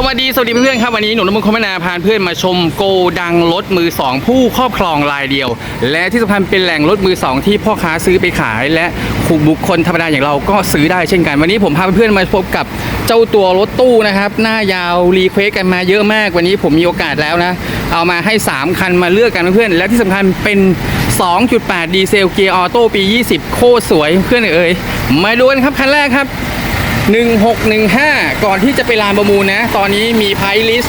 สวัสดี สวัสดีเพื่อนๆครับ วันนี้หนุ่มน้ำมันคมนาพาเพื่อนมาชมโกดังรถมือ 2 ผู้ครอบครองรายเดียว และที่สำคัญเป็นแหล่งรถมือ 2 ที่พ่อค้าซื้อไปขาย และบุคคลธรรมดาอย่างเราก็ซื้อได้เช่นกัน วันนี้ผมพาเพื่อนๆมาพบกับเจ้าตัวรถตู้นะครับ หน้ายาวรีเควสกันมาเยอะมาก วันนี้ผมมีโอกาสแล้วนะ เอามาให้ 3 คันมาเลือกกันเพื่อนๆและที่สำคัญเป็น 2.8 ดีเซลเกียร์ออโต้ปี 20 โคตรสวยเพื่อนเอ๋ยมาดูกันครับคันแรกครับ 1615 ก่อนที่จะไปลานประมูลนะ ตอนนี้มีไพลิส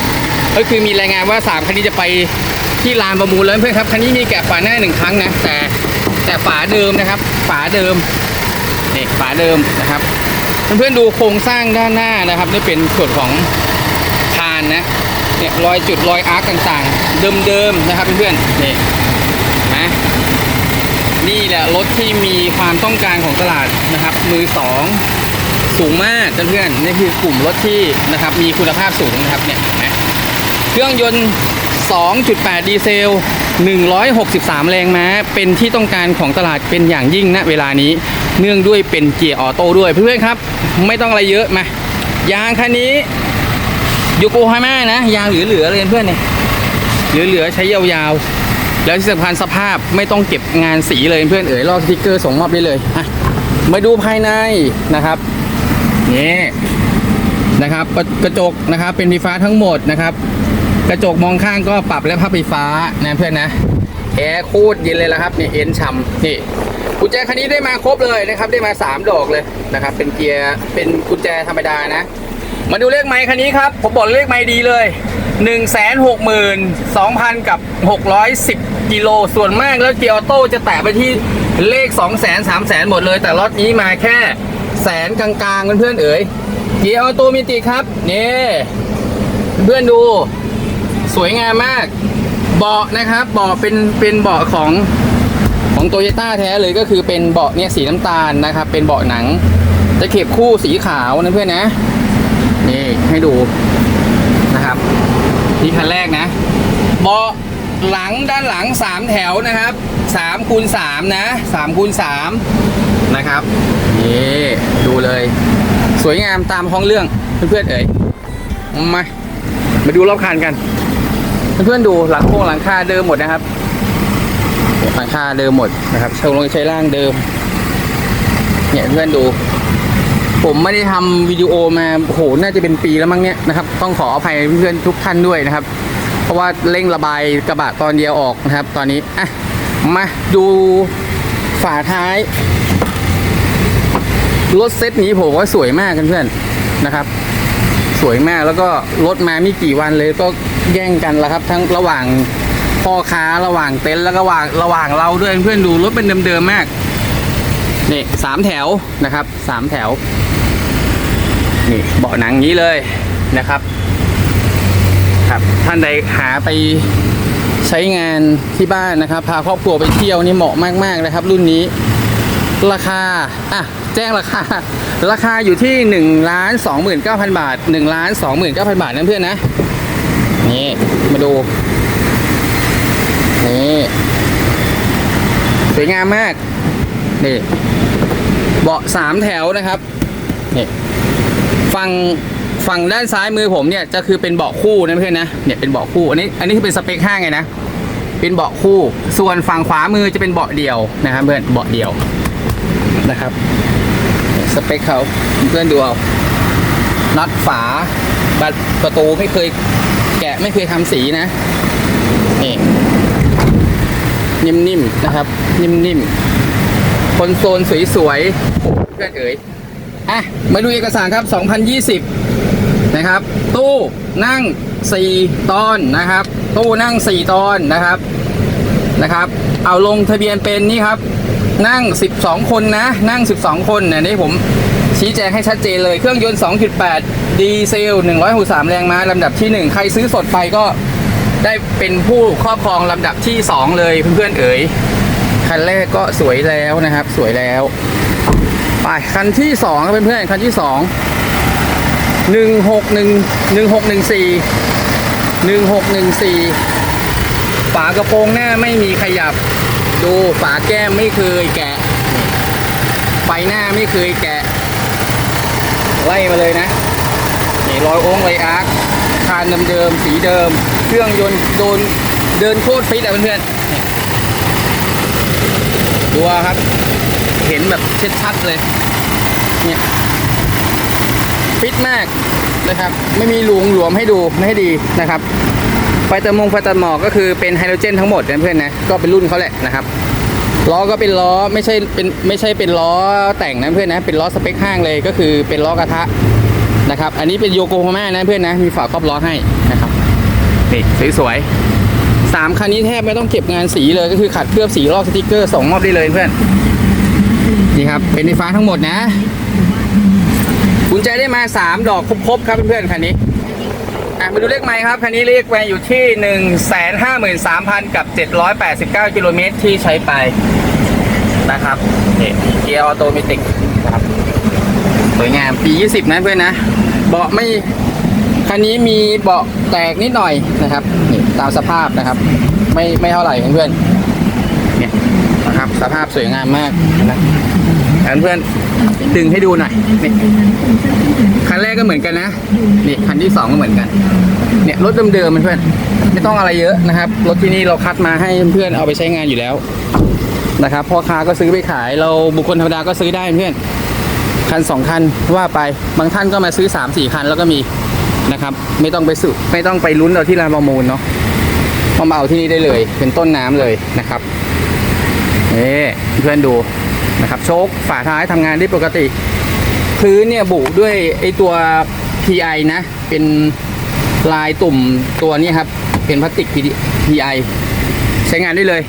ก็คือมีรายงานว่า 3 คันนี้จะไปที่ลานประมูลแล้วเพื่อนครับ คันนี้มีแกะฝาหน้าหนึ่งครั้งนะ แต่แต่ฝาเดิมนะครับ ฝาเดิมนี่ฝาเดิมนะครับ เพื่อนๆดูโครงสร้างด้านหน้านะครับนี่เป็นส่วนของคานนะเนี่ยรอยจุดรอยอาร์กต่างๆ เดิมๆนะครับเพื่อนๆนี่นะนี่แหละรถที่มีความต้องการของตลาดนะครับ มือสอง สูงมากเพื่อนๆนี่คือกลุ่มรถที่นะครับมีคุณภาพสูงนะครับเนี่ยเห็นไหมเครื่องยนต์ 2.8 ดีเซล 163 แรงม้าเป็นที่ต้องการของตลาดเป็นอย่างยิ่งณเวลานี้เนื่องด้วยเป็นเกียร์ออโต้ด้วยเพื่อนๆครับ ไม่ต้องอะไรเยอะมายางคันนี้โยโกฮาม่านะ ยางเหลือๆเลยเพื่อนเนี่ยเหลือๆใช้ยาวๆ แล้วที่สำคัญสภาพไม่ต้องเก็บงานสีเลยเพื่อนเอ๋ยลอกสติกเกอร์ส่งมอบได้เลยอะมาดูภายในนะครับ นี่นะครับกระจกนะครับเป็นไฟฟ้าทั้งหมดนะครับ กระจกมองข้างก็ปรับและพับไฟฟ้านะเพื่อนนะแอร์คตรเย็นเลยละครับนี่เอ็นฉ่ำนี่กุญแจคันนี้ได้มาครบเลยนะครับ ได้มา 3 ดอกเลยนะครับ เป็นเกียร์เป็นกุญแจธรรมดานะ มาดูเลขไมค์คันนี้ครับ ผมบอกเลขไมค์ดีเลย 1 6 2 0 0 0 กับ 610 กิโลส่วนมากแล้วเกียร์ออโต้จะแตะไปที่เลข 2 0 0 0 0 0 3 0 0 0 0 หมดเลย แต่รถนี้มาแค่ แสนกลางๆเพื่อนๆเอ๋ยเกียร์ออโตมิติครับนี่เพื่อนดูสวยงามมากเบาะนะครับเบาะเป็นเป็นเบาะของของโตโยต้าแท้เลยก็คือเป็นเบาะเนี่ยสีน้ำตาลนะครับ เป็นเบาะหนังจะเข็บคู่สีขาวนะเพื่อนนะนี่ให้ดูนะครับนี่คันแรกนะเบาะหลังด้านหลัง 3 แถวนะครับ3คูณ3นะ3คูณ3 นะครับนี่ดูเลย สวยงามตามห้องเรื่องเพื่อนๆเอ๋ยมามาดูรอบคันกัน เพื่อนๆดูหลังโครงหลังคาเดิมหมดนะครับหลังคาเดิมหมดนะครับเชลลงใช้ร่างเดิม เนี่ยเพื่อนดู ผมไม่ได้ทำวิดีโอมาโอ้โหน่าจะเป็นปีแล้วมั้งเนี่ยนะครับ ต้องขออภัยเพื่อนๆทุกท่านด้วยนะครับ เพราะว่าเร่งระบายกระบะตอนเดียวออกนะครับ ตอนนี้อะมาดูฝาท้าย รถเซตนี้ผมว่าสวยมากเพื่อนๆนะครับ สวยมากแล้วก็รถมาไม่กี่วันเลยก็แย่งกันแล้วครับ ทั้งระหว่างพ่อค้าระหว่างเต็นท์แล้วก็ระหว่างระหว่างเราด้วยเพื่อนดูรถเป็นเดิมๆมากนี่สามแถวนะครับสามแถวนี่เบาะหนังนี้เลยนะครับครับท่านใดหาไปใช้งานที่บ้านนะครับ พาครอบครัวไปเที่ยวนี่เหมาะมากๆนะครับ รุ่นนี้ราคาอะ จ้งราคา ราคาอยู่ที่1นึ่งล้านสองหมื่นเก้าพันบาท1นึ่งล้านสองหมื่นเก้าพันบาทนะเพื่อนนะ นี่ มาดู นี่ สวยงามมาก นี่ เบาะสามแถวนะครับ นี่ ฝั่งฝั่งด้านซ้ายมือผมเนี่ยจะคือเป็นเบาะคู่นะเพื่อนนะ เนี่ยเป็นเบาะคู่ อันนี้ อันนี้คือเป็นสเปคห้างไงนะ เป็นเบาะคู่ ส่วนฝั่งขวามือจะเป็นเบาะเดียวนะครับเพื่อน เบาะเดียวนะครับ สเปคเขาเพื่อนดูเอาน็อตฝาบัตรประตูไม่เคยแกะไม่เคยทำสีนะ นี่ นิ่มๆนะครับ นิ่มๆคอนโซลสวยๆเพื่อนเอ๋ยอะ มาดูเอกสารครับ 2020 นะครับ ตู้นั่ง 4 ตอนนะครับ ตู้นั่ง 4 ตอนนะครับนะครับ เอาลงทะเบียนเป็นนี่ครับ นั่ง 12 คนนะ นั่ง 12 คนเนี่ยนี่ผมชี้แจงให้ชัดเจนเลยเครื่องยนต์ 2.8 ดีเซล 163 แรงม้าลำดับที่ 1 ใครซื้อสดไปก็ได้เป็นผู้ครอบครองลำดับที่ 2 เลยเพื่อนๆเอ๋ยคันแรกก็สวยแล้วนะครับ สวยแล้ว ไปคันที่สองครับเพื่อนๆคันที่สองหนึ่งหกหนึ่งหนึ่งหกหนึ่งสี่หนึ่งหกหนึ่งสี่ฝากระโปรงหน้าไม่มีขยับ ดูฝาแก้มไม่เคยแกะไฟหน้าไม่เคยแกะ ไล่มาเลยนะนี่รอยโอ้งรอยอาร์คคานเดิมๆสีเดิม เครื่องยนต์โดนเดินโคตรฟิตอะเพื่อนๆดูเอาครับ เห็นแบบชัดๆเลยเนี่ยฟิตมากนะครับ ไม่มีหลวงหลวมให้ดูไม่ให้ดีนะครับ ไฟเตอร์มงไฟเตอร์หมอกก็คือเป็นไฮโดรเจนทั้งหมดนะเพื่อนนะก็เป็นรุ่นเขาแหละนะครับล้อก็เป็นล้อไม่ใช่เป็นไม่ใช่เป็นล้อแต่งนะเพื่อนนะเป็นล้อสเปคห้างเลยก็คือเป็นล้อกระทะนะครับอันนี้เป็นโยโกโฮมานะเพื่อนนะมีฝาครอบล้อให้นะครับนี่สวยๆสามคันนี้แทบไม่ต้องเก็บงานสีเลยก็คือขัดเคลือบสีลอกสติกเกอร์ส่งมอบได้เลยเพื่อนนี่ครับเป็นไฟฟ้าทั้งหมดนะกุญแจได้มา 3 ดอกครบๆครับเพื่อนๆคันนี้ อะมาดูเลขไมค์ครับ คันนี้เลขไมค์อยู่ที่1 5 3 0 0 0กับ789กิโลเมตรที่ใช้ไปนะครับเกียร์ออโตเมติกครับสวยงามปี20นะเพื่อนนะ เบาะไม่ คันนี้มีเบาะแตกนิดหน่อยนะครับนี่ตามสภาพนะครับ ไม่ไม่เท่าไหร่เพื่อนๆเนี่ยนะครับสภาพสวยงามมากนะ งั้นเพื่อนดึงให้ดูหน่อยนี่คันแรกก็เหมือนกันนะนี่คันที่สองก็เหมือนกัน เนี่ยรถเดิมๆเพื่อนไม่ต้องอะไรเยอะนะครับ รถที่นี่เราคัดมาให้เพื่อนเอาไปใช้งานอยู่แล้วนะครับพ่อค้าก็ซื้อไปขายเราบุคคลธรรมดาก็ซื้อได้เพื่อนคันสองคันว่าไปบางท่านก็มาซื้อ3ามสี่คันแล้วก็มีนะครับ ไม่ต้องไปสุไม่ต้องไปลุ้นเอาที่ร้านประมูลเนาะมาเอาที่นี่ได้เลย เป็นต้นน้ำเลยนะครับนี่เพื่อนดู นะครับโชคฝาท้ายทำงานได้ปกติ พื้นเนี่ยบุด้วยไอตัว PI นะ เป็นลายตุ่มตัวนี้ครับ เป็นพลาสติก PI ใช้งานได้เลย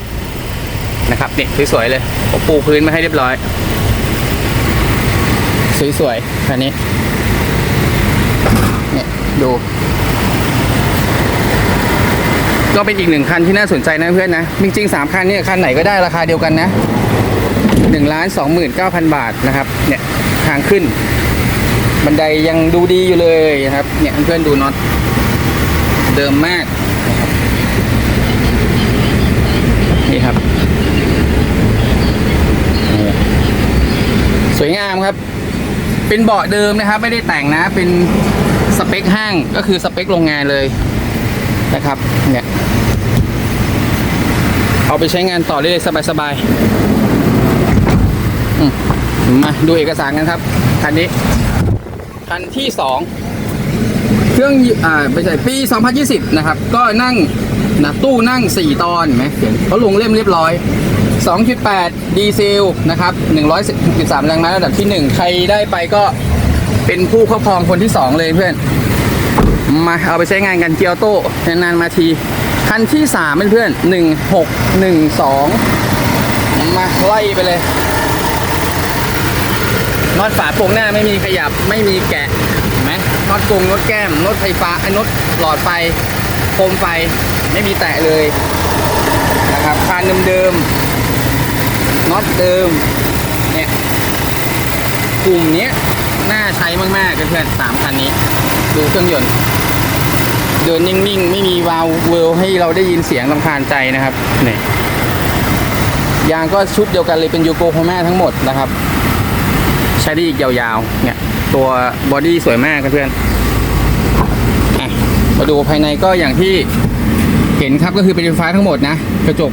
นะครับนี่สวยๆเลยผมปูพื้นมาให้เรียบร้อย สวยๆคันนี้เนี่ยดู ก็เป็นอีกหนึ่งคันที่น่าสนใจนะเพื่อนนะ จริงๆสามคันเนี่ยคันไหนก็ได้ราคาเดียวกันนะ หนึ่งล้านสองหมื่นเก้าพันบาทนะครับ เนี่ยทางขึ้น บันไดยังดูดีอยู่เลยนะครับ เนี่ยเพื่อนๆดูน็อตเดิมมากนี่ครับ สวยงามครับ เป็นเบาะเดิมนะครับ ไม่ได้แต่งนะ เป็นสเปคห้างก็คือสเปคโรงงานเลยนะครับ เนี่ย เอาไปใช้งานต่อได้เลยสบายๆ มาดูเอกสารกันครับคันนี้คันที่สองเครื่องอ่าไม่ใช่ปี 2020 นะครับ ก็นั่งนะตู้นั่ง 4 ตอนเห็นไหมเขียนเขาลงเล่มเรียบร้อย 2.8 ดีเซลนะครับ 113แรงม้าระดับที่ 1 ใครได้ไปก็เป็นผู้ครอบครองคนที่ 2 เลยเพื่อน มาเอาไปใช้งานกันเกียวโต้นานๆมาที คันที่3เพื่อนๆ1612 มาไล่ไปเลย น็อตฝาโปร่งหน้าไม่มีขยับไม่มีแกะเห็นไหมน็อตกรงน็อตแก้มน็อตไฟฟ้าไอ้น็อตหลอดไฟโคมไฟไม่มีแตะเลยนะครับคานเดิมๆน็อตเดิมเนี่ยกลุ่มนี้น่าใช้มากๆเพื่อนๆสามคันนี้ ดูเครื่องยนต์เดินนิ่งๆ ไม่มีวาล์วเวลให้เราได้ยินเสียงลำคาญใจนะครับนี่ยางก็ชุดเดียวกันเลยเป็นยูโกโฮมาทั้งหมดนะครับ ใช้ได้อีกยาวๆ เนี่ย ตัวบอดี้สวยมากครับเพื่อนอมาดูภายในก็อย่างที่เห็นครับก็คือเป็นไฟฟ้าทั้งหมดนะ กระจก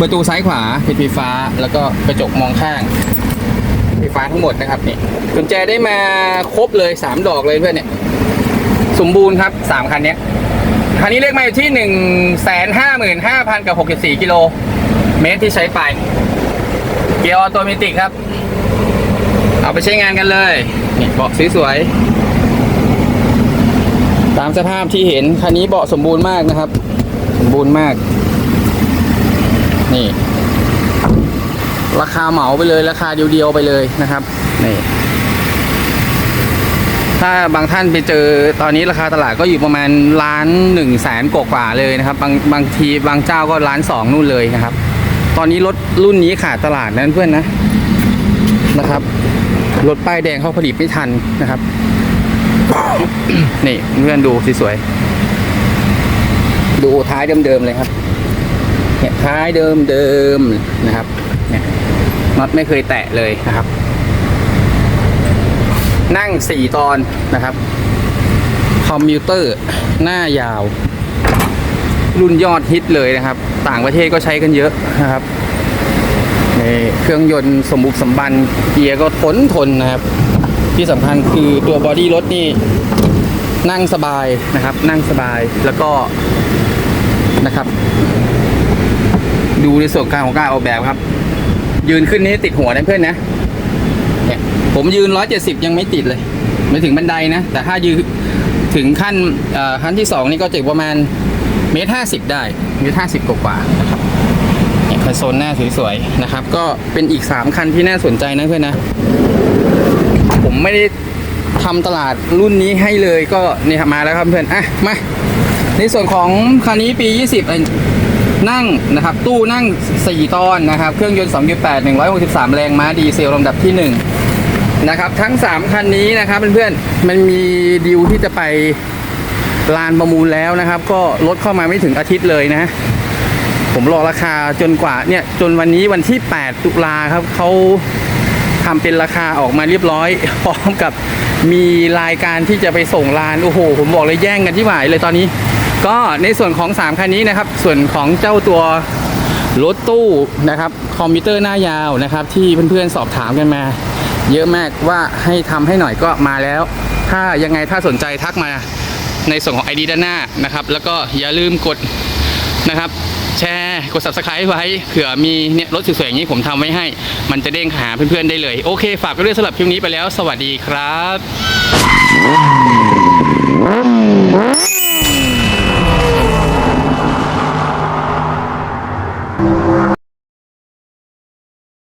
ประตูซ้ายขวาเป็นไฟฟ้าแล้วก็กระจกมองข้างไฟฟ้าทั้งหมดนะครับนี่กุญแจได้มาครบเลย 3 ดอกเลยเพื่อนเนี่ย สมบูรณ์ครับ 3 คันเนี้ยคันนี้เลขมาอยู่ที่ 1 5 5 5 0 0กับ64กิโลเมตรที่ใช้ไป เกียร์ออโตเมติกครับ เอาไปใช้งานกันเลยนี่เบาะสวยๆตามสภาพที่เห็นคันนี้เบาะสมบูรณ์มากนะครับ สมบูรณ์มาก นี่ ราคาเหมาไปเลย ราคาเดียวๆไปเลยนะครับนี่ถ้าบางท่านไปเจอตอนนี้ราคาตลาดก็อยู่ประมาณล้านหนึ่งแสนกว่าเลยนะครับ บางบางทีบางเจ้าก็ล้านสองนู่นเลยนะครับ ตอนนี้รถรุ่นนี้ขาดตลาดนั้นเพื่อนนะนะครับ รถป้ายแดงเขาผลิตไม่ทันนะครับ นี่เพื่อนดูสวยๆดูท้ายเดิมๆเลยครับเนี่ยท้ายเดิมๆนะครับเนี่ยน็อตไม่เคยแตะเลยนะครับ นั่งสี่ตอนนะครับ คอมพิวเตอร์หน้ายาว รุ่นยอดฮิตเลยนะครับ ต่างประเทศก็ใช้กันเยอะนะครับ เครื่องยนต์สมบุกสมบันเกียร์ก็ทนทนนะครับ ที่สำคัญคือตัวบอดี้รถนี่นั่งสบายนะครับ นั่งสบายแล้วก็นะครับ ดูในส่วนกลางของการออกแบบครับ ยืนขึ้นนี่ติดหัวนะเพื่อนนะเนี่ยผมยืน 170 ยังไม่ติดเลย ไม่ถึงบันไดนะ แต่ถ้ายืนถึงขั้นขั้นที่ 2 นี่ก็จะประมาณเมตรห้าสิบได้เมตรห้าสิบกว่าๆนะครับ โซลหน้าสวยๆนะครับ ก็เป็นอีก 3 คันที่น่าสนใจนะเพื่อนนะ ผมไม่ได้ทำตลาดรุ่นนี้ให้เลยก็นี่มาแล้วครับเพื่อนอะมาในส่วนของคันนี้ปี 20 นั่งนะครับ ตู้นั่ง 4 ตอนนะครับ เครื่องยนต์ 2.8 163 แรงม้าดีเซลลำดับที่ 1 นะครับ ทั้ง 3 คันนี้นะครับเพื่อนๆมันมีดีลที่จะไปลานประมูลแล้วนะครับ ก็ลดเข้ามาไม่ถึงอาทิตย์เลยนะ ผมรอราคาจนกว่าเนี่ยจนวันนี้วันที่ 8 ตุลาครับเขาทำเป็นราคาออกมาเรียบร้อย พร้อมกับมีรายการที่จะไปส่งลาน โอ้โห ผมบอกเลยแย่งกันที่หมายเลยตอนนี้ ก็ในส่วนของ 3 คันนี้นะครับ ส่วนของเจ้าตัวรถตู้นะครับ คอมพิวเตอร์หน้ายาวนะครับ ที่เพื่อนๆสอบถามกันมา เยอะมากว่าให้ทำให้หน่อยก็มาแล้ว ถ้ายังไงถ้าสนใจทักมาในส่วนของ ID ด้านหน้านะครับ แล้วก็อย่าลืมกดนะครับ แชร์กด subscribe ไว้เผื่อมีเนี่ยรถสวยๆอย่างนี้ผมทำไว้ให้ มันจะเด้งหาเพื่อนๆได้เลย โอเค ฝากไปด้วยสำหรับคลิปนี้ไปแล้ว สวัสดีครับ